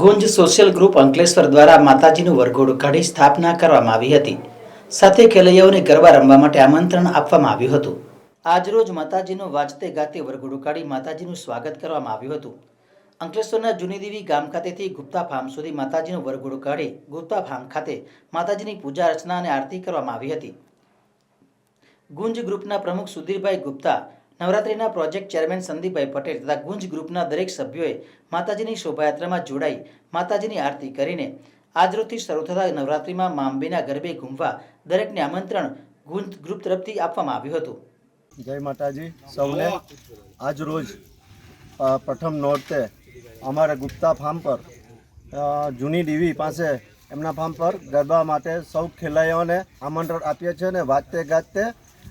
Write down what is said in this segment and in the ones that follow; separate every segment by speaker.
Speaker 1: ગુંજ social group Ankleshwar દ્વારા માતાજીનું વરઘોડું કાઢી સ્થાપના કરવામાં આવી હતી. સાથે ખેલૈયાઓને ગરબા રમવા માટે આમંત્રણ આપવામાં આવ્યું હતું. આજરોજ માતાજીનું વાજતે ગાતે વરઘોડું કાઢી માતાજીનું સ્વાગત કરવામાં આવ્યું હતું. અંકલેશ્વરના જૂનીદેવી ગામ ખાતેથી ગુપ્તા ફાર્મ સુધી માતાજીનું વરઘોડું કાઢી ગુપ્તા ફાર્મ ખાતે માતાજીની પૂજા અર્ચના અને આરતી કરવામાં આવી હતી. ગુંજ ગ્રુપના પ્રમુખ સુધીરભાઈ ગુપ્તા નવરાત્રિના પ્રોજેક્ટ ચેરમેન સંદીપભાઈ પટેલ તથા ગુંજ ગ્રુપના દરેક સભ્યોએ માતાજીની શોભાયાત્રામાં જોડાઈ માતાજીની આરતી કરીને આજરોજથી શરૂ થતા નવરાત્રિમાં માંબીના ગરબે ઘૂમવા દરેકને આમંત્રણ ગુંજ ગ્રુપ તરફથી આપવામાં આવ્યું હતું.
Speaker 2: જય માતાજી, સૌને આજ રોજ પ્રથમ નોરતે અમારા ગુપ્તા ફાર્મ પર જૂની ડીવી પાસે એમના ફાર્મ પર ગરબા માટે સૌ ખેલાડીઓને આમંત્રણ આપીએ છીએ અને વાગતે ગાજતે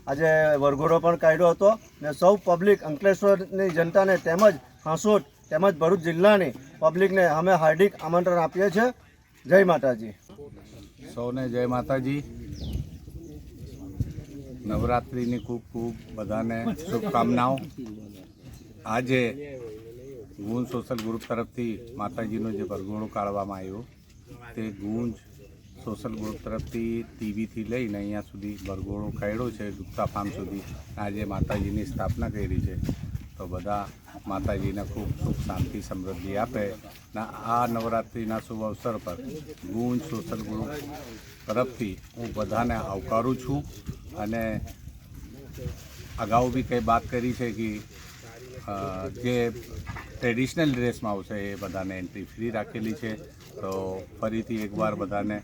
Speaker 2: આજે વરઘોડો પણ કાઢ્યો હતો ને સૌ પબ્લિક અંકલેશ્વરની જનતાને તેમજ હાંસોટ તેમજ ભરૂચ જિલ્લાની પબ્લિકને અમે હાર્દિક આમંત્રણ આપીએ છીએ. જય માતાજી.
Speaker 3: સૌને જય માતાજી. નવરાત્રિની ખૂબ ખૂબ બધાને શુભકામનાઓ. આજે ગુંજ સોશિયલ ગ્રુપ તરફથી માતાજીનો જે વરઘોડો કાઢવામાં આવ્યો, તે ગુંજ સોશિયલ ગ્રુપ તરફથી ટીવીથી લઈને અહીંયા સુધી ભરગોળો કાઢ્યો છે, ગુપ્તા ફાર્મ સુધી. આજે માતાજીની સ્થાપના કરી છે. તો બધા માતાજીને ખૂબ સુખ, શાંતિ, સમૃદ્ધિ આપે. ને આ નવરાત્રિના શુભ અવસર પર ગુંજ સોશિયલ ગ્રુપ તરફથી હું બધાને આવકારું છું. અને અગાઉ બી કંઈ વાત કરી છે કે જે ટ્રેડિશનલ ડ્રેસમાં આવશે એ બધાને એન્ટ્રી ફ્રી રાખેલી છે. તો ફરીથી એકવાર બધાને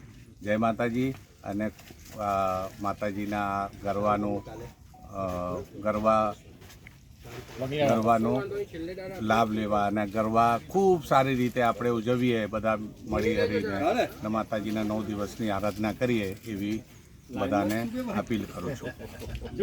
Speaker 3: જય માતાજી અને માતાજીના ગરબાનું ગરબા, ગરબાનો લાભ લેવા અને ગરબા ખૂબ સારી રીતે આપણે ઉજવીએ, બધા મળી હરીને અને માતાજીના નવ દિવસની આરાધના કરીએ એવી બધાને અપીલ કરું છું.